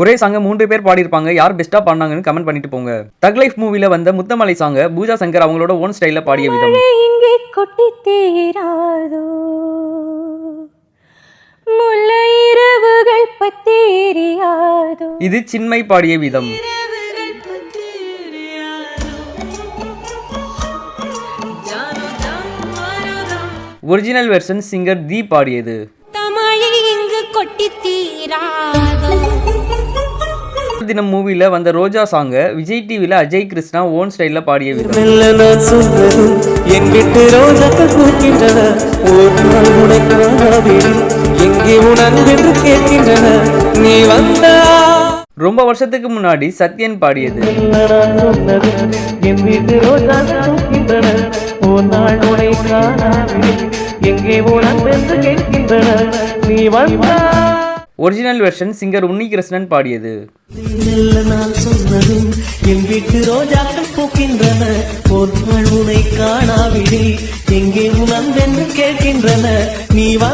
ஒரே சாங்க மூன்று பேர் பாடியிருப்பாங்க. யார் பெஸ்டா பாடினாங்கன்னு கமெண்ட் பண்ணிட்டு போங்க. தக் லைஃப் மூவில வந்த முத்தமலை சாங்க பூஜா சங்கர் அவங்களோட ஓன் ஸ்டைல்ல பாடிய விதம். இங்கே கொட்டி தீராதோ? முல்லை இரவுகள் பத்தேரியாதோ இது சின்மை பாடிய விதம். ஒரிஜினல் வெர்ஷன் சிங்கர் தி பாடியது. மழை இங்கு கொட்டி தீராதோ? தினம் மூவில வந்த ரோஜா சாங்க விஜய் டிவில அஜய் கிருஷ்ணா ஓன் ஸ்டைல்ல பாடிய ரொம்ப வருஷத்துக்கு முன்னாடி சத்யன் பாடியது. எங்கே நீ வந்தா. ஒரிஜினல் வெர்ஷன் சிங்கர் உன்னிகிருஷ்ணன் பாடியது. என் வீட்டு ரோஜாக்கள் பூக்கின்றன. உனை காணாவிடில் எங்கே உன் கேட்கின்றன. நீ வா